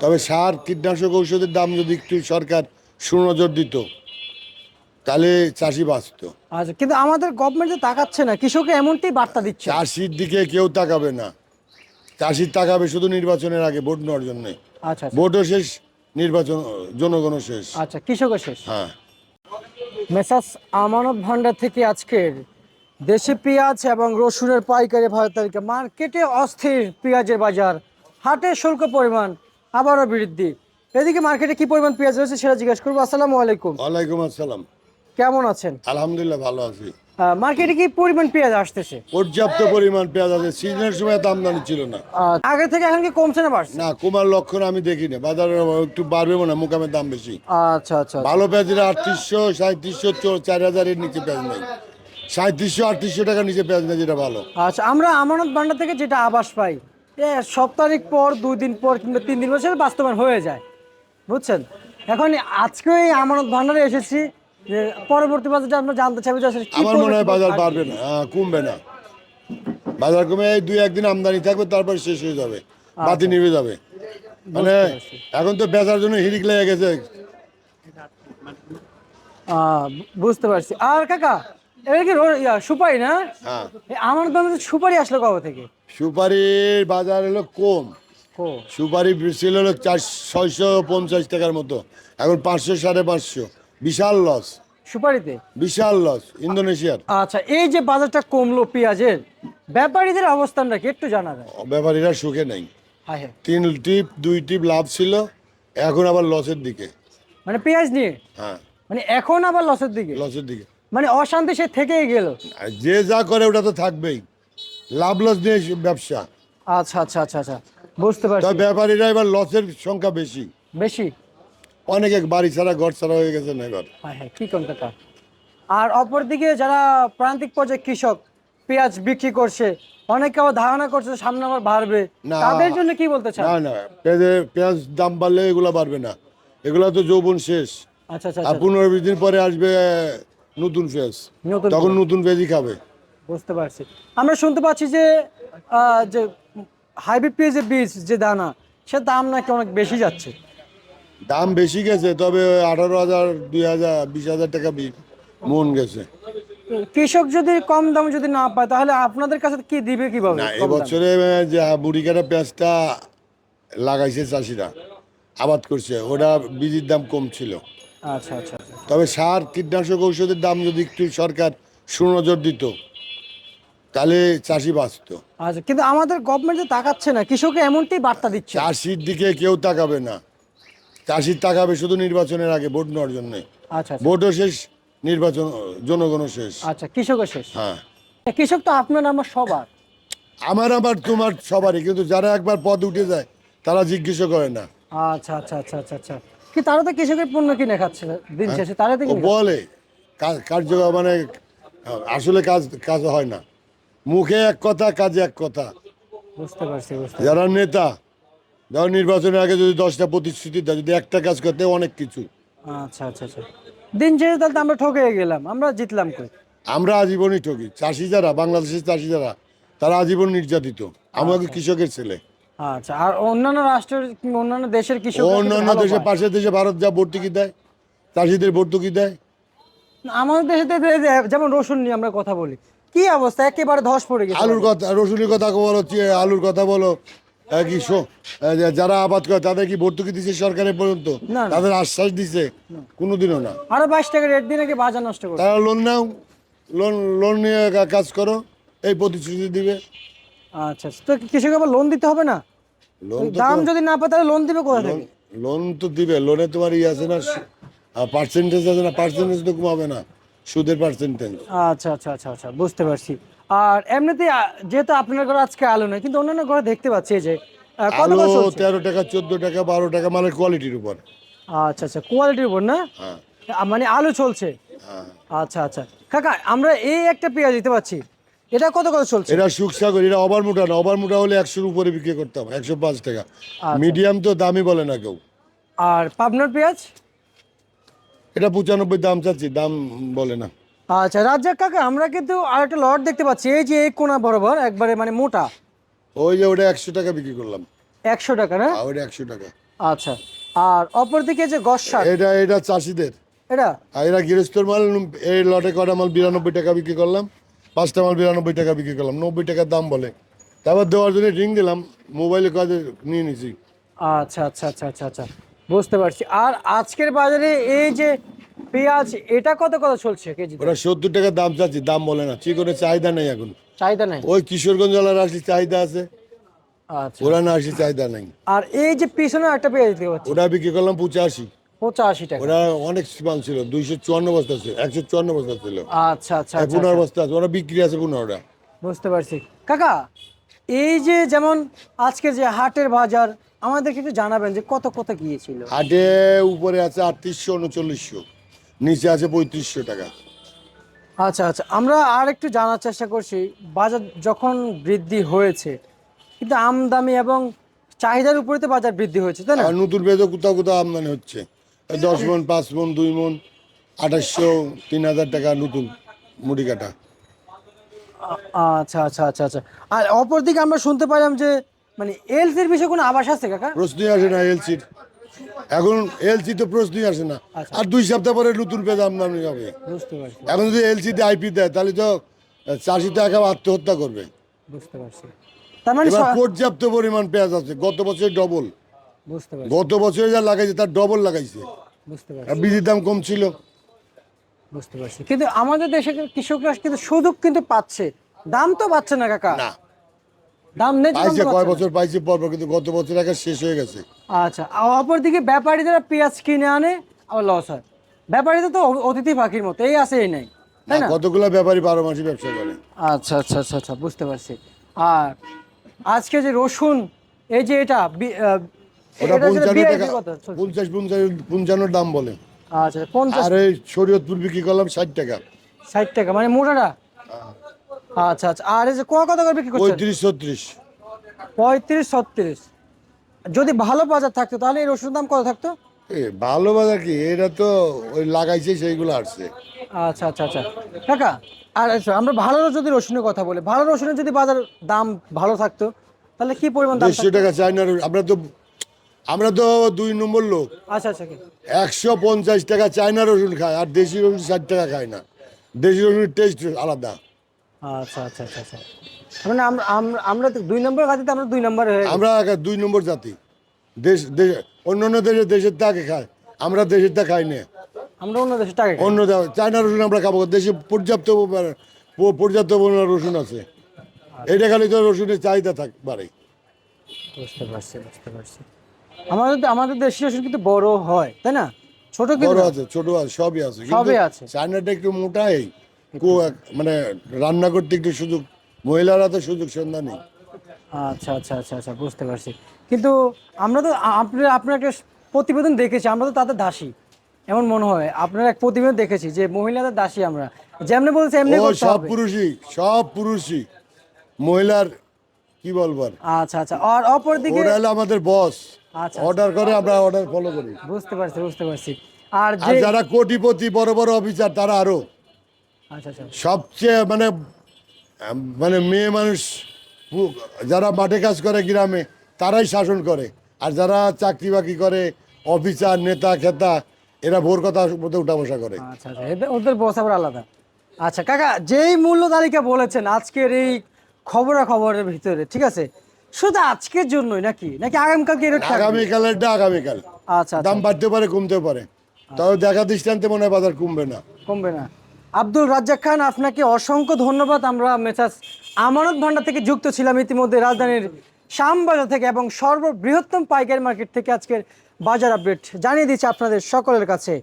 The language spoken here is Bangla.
তবে সার কীটনাশক ঔষধের দাম যদি একটু সরকার সুনজর দিত তাহলে চাষি বাঁচত। আচ্ছা কিন্তু আমাদের গভর্নমেন্ট তাকাচ্ছে না কৃষকে এমনটাই বার্তা দিচ্ছে? চাষির দিকে কেউ তাকাবে না। চাষির তাকাবে শুধু নির্বাচনের আগে ভোট নেওয়ার জন্য। আচ্ছা আচ্ছা। ভোটও শেষ নির্বাচন জনগণও শেষ। আচ্ছা কৃষকের শেষ? হ্যাঁ। মেসাস আমানত ভান্ডার থেকে আজকের দেশি পেঁয়াজ এবং রসুনের পাইকারি ভাড়া তালিকা মার্কেটে অস্থির পেঁয়াজের বাজার। হাটে শুল্ক পরিমাণ আবারও বৃদ্ধি। এদিকে মার্কেটে কি পরিমাণ পেঁয়াজ রয়েছে সেটা জিজ্ঞেস করব। আসসালামু আলাইকুম। ওয়ালাইকুম আসসালাম। কেমন আছেন? আলহামদুলিল্লাহ ভালো আছি। মার্কেটে কি পরিমাণ পেঁয়াজ আসতেছে? পর্যাপ্ত পরিমাণ পেঁয়াজ আছে। সিজনের সময় তো আমদানি ছিল না। আগে থেকে এখন কি কমছে না বাড়ছে? না কুমার লক্ষণ আমি দেখি না বাজারে একটু বাড়বে মনে মুকামের দাম বেশি। আচ্ছা আচ্ছা। ভালো পেঁয়াজের আটত্রিশশো সাঁত্রিশশো চার হাজারের নিচে পেঁয়াজ নেই। সাঁত্রিশশো আটত্রিশশো টাকার নিচে পেঁয়াজ নেই যেটা ভালো। আচ্ছা আমরা আমানত ভান্ডার থেকে যেটা আবাস পাই সপ্তাহিক পর দুই দিন পর কিংবা তিন দিন পর সেটা বাস্তবায়ন হয়ে যায়। বুঝছেন? এখন আজকে এই আমানত ভান্ডারে এসেছি যে পরবর্তী বাজারটা আমরা জানতে চাইব যে আসলে কি আমার মনে হয় বাজার বাড়বে না হ্যাঁ, কমবে না। বাজার কমে এই দুই একদিন আমদানি থাকবে তারপর শেষ হয়ে যাবে বাতি নিভে যাবে। মানে এখন তো বেচার জন্য হিরিক লেগে গেছে। আহ, বুঝতে পারছি। আর কাকা এটা কি সুপারি না? হ্যাঁ। আমানত ভান্ডারে সুপারি আসলো কবে থেকে? সুপারির বাজার হলো কম। ও সুপারি ছিল হলো চার ছয়শো পঞ্চাশ টাকার মতো। এখন পাঁচশো সাড়ে পাঁচশো। বিশাল লস সুপারিতে? বিশাল লস ইন্দোনেশিয়ার। আচ্ছা এই যে বাজারটা কমলো পেঁয়াজের ব্যাপারীদের অবস্থানটা কি একটু জানাবেন? ব্যাপারীরা সুখে নেই। হ্যাঁ হ্যাঁ। তিন টিপ দুই টিপ লাভ ছিল এখন আবার লসের দিকে। মানে পেঁয়াজ নিয়ে? হ্যাঁ। মানে এখন আবার লসের দিকে? লসের দিকে। মানে অশান্তি সে থেকেই গেল। যে যা করে ওটা তো থাকবেই। লাভ লস নিয়ে ব্যবসা। আচ্ছা আচ্ছা আচ্ছা আচ্ছা। বুঝতে পারছি। তবে ব্যাপারীরা এবার লসের সংখ্যা বেশি। বেশি? অনেকে বাড়ি ছাড়া ঘর ছাড়া হয়ে গেছে না এবার। হ্যাঁ হ্যাঁ কি কোন কথা? আর অপরদিকে যারা প্রান্তিক পর্যায়ে কৃষক পেঁয়াজ বিক্রি করছে অনেকে আবার ধারণা করছে সামনে আবার বাড়বে। না। তাদের জন্য কি বলতে চান? না না পেঁয়াজের পেঁয়াজ দাম বাড়লে এগুলো বাড়বে না। এগুলো তো যৌবন শেষ। আচ্ছা আচ্ছা আর আচ্ছা পনেরো বিশ দিন পরে আসবে নতুন পেঁয়াজ নতুন তখন নতুন পেঁয়াজই খাবে। বুঝতে পারছি। আমরা শুনতে পাচ্ছি যে যে হাইব্রিড পেঁয়াজের বীজ যে দানা সে দাম নাকি অনেক বেশি যাচ্ছে। দাম বেশি গেছে তবে আঠারো হাজার দুই হাজার বিশ হাজার টাকা মন গেছে। কৃষক যদি কম দাম যদি না পায় তাহলে আপনাদের কাছে কি দিবে কীভাবে না? এবছরে যে বুড়ি কাটা পেঁয়াজটা লাগাইছে চাষিরা আবাদ করছে ওটা বীজের দাম কম ছিল। আচ্ছা আচ্ছা আচ্ছা। তবে সার কীটনাশক ঔষধের দাম যদি একটু সরকার সুনজর দিত তাহলে চাষি বাঁচত। আচ্ছা কিন্তু আমাদের গভর্নমেন্ট তাকাচ্ছে না কৃষকে এমনটাই বার্তা দিচ্ছে। চাষির দিকে কেউ তাকাবে না। চাষির তাকাবে শুধু নির্বাচনের আগে ভোট নেওয়ার জন্য। আচ্ছা আচ্ছা। ভোটও শেষ নির্বাচন জনগণও শেষ। আচ্ছা কৃষকের শেষ। হ্যাঁ। কৃষক তো আপনার আমার সবার। আমার আবার তোমার সবারই কিন্তু যারা একবার পদ উঠে যায় তারা জিজ্ঞেস করে না। আচ্ছা আচ্ছা আচ্ছা আচ্ছা আচ্ছা। কি তারা তো কৃষকের পণ্য কিনে খাচ্ছে দিন শেষে তারা তো বলে কার্য মানে আসলে কাজ কাজ হয় না। মুখে এক কথা কাজে এক কথা। বুঝতে পারছি বুঝতে যারা নেতা ধর নির্বাচনের আগে যদি দশটা প্রতিশ্রুতি দেয় যদি একটা কাজ করতে অনেক কিছু। আচ্ছা আচ্ছা আচ্ছা। দিন শেষে তাহলে আমরা ঠকে গেলাম আমরা জিতলাম কই? আমরা আজীবনই ঠকি। চাষি যারা বাংলাদেশের চাষি যারা তারা আজীবন নির্যাতিত। আমাকে কৃষকের ছেলে? আচ্ছা আর অন্যান্য রাষ্ট্রের অন্যান্য দেশের কৃষক অন্যান্য দেশে পাশের দেশে ভারত যা ভর্তুকি দেয়? চাষিদের ভর্তুকি দেয়? আমাদের দেশে যেমন রসুন নিয়ে আমরা কথা বলি কি অবস্থা? একেবারে ধস পড়ে গেছে আলুর কথা রসুনের কথা বলো আলুর কথা বলো কি যারা আবাদ করে তাদের কি ভর্তুকি দিচ্ছে সরকারের পর্যন্ত। তাদের আশ্বাস দিছে কোনোদিনও না। আরও বাইশ টাকা রেট দিয়ে নাকি বাজার নষ্ট করে তারা লোন নাও লোন লোন নিয়ে কাজ করো এই প্রতিশ্রুতি দিবে। আচ্ছা। তো কৃষক আবার লোন দিতে হবে না? লোন দাম যদি না পায় তাহলে লোন দিবে কোথা থেকে? লোন তো দিবে লোনে তোমার ই আছে না পার্সেন্টেজ আছে না পার্সেন্টেজ তো কমাবে না সুদের পার্সেন্টেজ আচ্ছা আচ্ছা আচ্ছা আচ্ছা বুঝতে পারছি। আর এমনিতে যেহেতু আপনার ঘরে আজকে আলু নেই কিন্তু অন্যান্য ঘরে দেখতে পাচ্ছি যে আলু তেরো টাকা চোদ্দ টাকা বারো টাকা মালের কোয়ালিটির উপর। আচ্ছা আচ্ছা কোয়ালিটির উপর না? হ্যাঁ। মানে আলু চলছে? হ্যাঁ। আচ্ছা আচ্ছা। কাকা আমরা এই একটা পেঁয়াজ দিতে পাচ্ছি এটা কত কত চলছে? এটা সুখসাগর এটা ওভার মোটা না ওভার মোটা হলে একশোর উপরে বিক্রি করতাম একশো পাঁচ টাকা। মিডিয়াম তো দামই বলে না কেউ। আর পাবনার পেঁয়াজ? এটা পঁচানব্বই দাম চাচ্ছি দাম বলে না। আচ্ছা রাজ্জাক কাকা আমরা কিন্তু আর একটা লট দেখতে পাচ্ছি এই যে এই কোনা বরাবর একবারে মানে মোটা। ওই যে ওটা একশো টাকা বিক্রি করলাম। একশো টাকা না? আর ওটা একশো টাকা। আচ্ছা আর অপরদিকে যে গস এটা এটা চাষিদের। এটা? এরা গৃহস্থর মাল এই লটে কটা মাল বিরানব্বই টাকা বিক্রি করলাম। পাঁচটা মাল বিরানব্বই টাকা বিক্রি করলাম নব্বই টাকার দাম বলে। তারপর দেওয়ার জন্য রিং দিলাম মোবাইলে কাজে নিয়ে নিছি। আচ্ছা আচ্ছা আচ্ছা আচ্ছা আচ্ছা বুঝতে পারছি। আর আজকের বাজারে এই যে পেঁয়াজ এটা কত কত চলছে কেজি ওরা সত্তর টাকা দাম চাচ্ছি দাম বলে না চিকনের চাহিদা নেই এখন। চাহিদা নেই? ওই কিশোরগঞ্জ জেলার আসলে চাহিদা আছে। আচ্ছা। ওরা না আসলে চাহিদা নেই। আর এই যে পিছনে একটা পেঁয়াজ দেখতে পাচ্ছি। ওরা বিক্রি করলাম পঁচাশি। পঁচাশি টাকা। ওরা অনেক মাল ছিল দুইশো চুয়ান্ন বস্তা ছিল একশো চুয়ান্ন বস্তা ছিল। আচ্ছা আচ্ছা আর আচ্ছা, পনেরো আচ্ছা। বস্তা আছে ওরা বিক্রি আছে পনেরোটা বুঝতে পারছি। কাকা এই যে যেমন আজকে যে হাটের বাজার আমাদেরকে একটু জানাবেন যে কত কত গিয়েছিল। হাটে উপরে আছে আটত্রিশশো উনচল্লিশশো নিচে আছে পঁয়ত্রিশশো টাকা। আচ্ছা আচ্ছা আমরা আর একটু জানার চেষ্টা করছি বাজার যখন বৃদ্ধি হয়েছে কিন্তু আমদামি এবং চাহিদার উপরে তো বাজার বৃদ্ধি হয়েছে তাই না? নতুন পেঁয়াজও কোথাও কোথাও আমদানি হচ্ছে। দশ মন পাঁচ মন দুই মন আঠাশশো তিন হাজার টাকা নতুন মুড়ি কাটা। আচ্ছা আচ্ছা আচ্ছা আচ্ছা। আর অপরদিকে আমরা শুনতে পাইলাম যে মানে এলসির বিষয়ে কোনো আবাস আছে কাকা? প্রশ্নই আসে না এলসির। এখন এলসি তো প্রশ্নই আসে না। আচ্ছা। আর দুই সপ্তাহ পরে নতুন পেঁয়াজ আমদানি হবে এখন যদি এলসিতে আইপি দেয় তাহলে তো চাষি তো একেবারে আত্মহত্যা করবে। বুঝতে পারছি। তার মানে পর্যাপ্ত পরিমাণ পেঁয়াজ আছে গত বছর ডবল গত বছরে যা লাগাইছে তার ডবল লাগাইছে। বীজের দাম কম ছিল। বুঝতে পারছি। কিন্তু আমাদের দেশে কৃষকরা কিন্তু সুযোগ কিন্তু পাচ্ছে। দাম তো পাচ্ছে না কাকা। না। দাম নেই পাইছে কয় বছর পাইছে পরপর কিন্তু গত বছর একা শেষ হয়ে গেছে। আচ্ছা অপরদিকে ব্যাপারী যারা পেঁয়াজ কিনে আনে আবার লস হয়। ব্যাপারীতে তো অতিথি পাখির মতো এই আছে এই নাই। তাই না? কতগুলো ব্যাপারী বারো মাসে ব্যবসা করে। আচ্ছা আচ্ছা আচ্ছা আচ্ছা বুঝতে পারছি। আর আজকে যে রসুন এই যে এটা বি- আহ, ওটা পঞ্চান্ন টাকা। পঞ্চাশ পঞ্চাশ পঞ্চান্নর দাম বলে। আচ্ছা পঞ্চাশ। আর এই শরীয়তপুর বিক্রি করলাম ষাট টাকা। ষাট টাকা মানে মোটাটা? আচ্ছা আচ্ছা। আর এই যে কোয়া কত করে বিক্রি করছেন? পঁয়ত্রিশ ছত্রিশ। পঁয়ত্রিশ ছত্রিশ। যদি ভালো বাজার থাকতো তাহলে এই রসুনের দাম কত থাকতো? এ ভালো বাজার কি? এটা তো ওই লাগাইছে সেইগুলো আসছে আচ্ছা আচ্ছা আচ্ছা। কাকা আর আমরা ভালো যদি রসুনের কথা বলি ভালো রসুনের যদি বাজার দাম ভালো থাকতো তাহলে কি পরিমাণ দাম টাকা চাইনার আমরা তো আমরা তো দুই নম্বর লোক। আচ্ছা আচ্ছা একশো পঞ্চাশ টাকা চায়না রসুন খায় আর দেশি রসুন ষাট টাকা খায় না। দেশি রসুনের টেস্ট আলাদা। আচ্ছা আচ্ছা আচ্ছা আচ্ছা। মানে আমরা আমরা- দুই নম্বর গাড়িতে আমরা দুই নম্বরে। আমরা দুই নম্বর জাতি। দেশ দেশ অন্য অন্য দেশের দেশের তাকে খায়? আমরা দেশের তা খাই না। আমরা অন্য দেশে টাকা অন্য চায়না রসুন আমরা খাব। দেশে পর্যাপ্ত পর্যাপ্ত পরিমাণ রসুন আছে। এটা খালি তো রসুনের চাহিদা থাক বাড়ে। বুঝতে পারছি বুঝতে পারছি। আমাদের আমাদের দেশীয় রসুন কিন্তু বড় হয় তাই না? ছোট কিন্তু বড় আছে ছোট আছে সবই আছে। সবই আছে। চায়নাটা একটু মোটাই কো- মানে রান্না করতে একটু সুযোগ মহিলারা তো সুযোগ সন্ধ্যা নেই। আচ্ছা আচ্ছা আচ্ছা আচ্ছা বুঝতে পারছি। কিন্তু আমরা তো আ- আপনার আপনার একটা প্রতিবেদন দেখেছি আমরা তো তাদের দাসী। এমন মনে হয়। আপনার এক প্রতিবেদন দেখেছি যে মহিলাদের দাসী আমরা। যেমনি বলছে এমনি সব পুরুষই সব পুরুষই। মহিলার কি বলব আচ্ছা আচ্ছা। আর অপরদিকে ওরা হলো আমাদের বস আচ্ছা অর্ডার করে আমরা অর্ডার ফলো করি। বুঝতে পারছি বুঝতে পারছি। আর আর যে যারা কোটিপতি বড় বড় অফিসার তারা আরও। আচ্ছা আচ্ছা। সবচেয়ে মানে মানে মেয়ে মানুষ যারা মাঠে কাজ করে গ্রামে তারাই শাসন করে। আর যারা চাকরি বাকরি করে অফিসার নেতা খেতা এরা ভোর কথা মধ্যে উঠা বসা করে। আচ্ছা আচ্ছা। ওদের বস আবার আলাদা। আচ্ছা কাকা যেই মূল্য তালিকা বলেছেন আজকের এই খবরা খবরের ভিতরে ঠিক আছে? শুধু আজকের জন্যই নাকি? নাকি আগামীকালকে এর থাকবে? আগামীকালেরটা আগামীকাল। আচ্ছা আচ্ছা। দাম বাড়তে পারে কমতে পারে। তবে দেখা দৃষ্টান্তে মনে হয় বাজার কমবে না। কমবে না। আব্দুল রাজ্জাক খান আপনাকে অসংখ্য ধন্যবাদ। আমরা মেসাজ আমানত ভান্ডার থেকে যুক্ত ছিলাম ইতিমধ্যে রাজধানীর শ্যামবাজার থেকে এবং সর্ববৃহত্তম পাইকারি মার্কেট থেকে আজকের বাজার আপডেট জানিয়ে দিচ্ছি আপনাদের সকলের কাছে।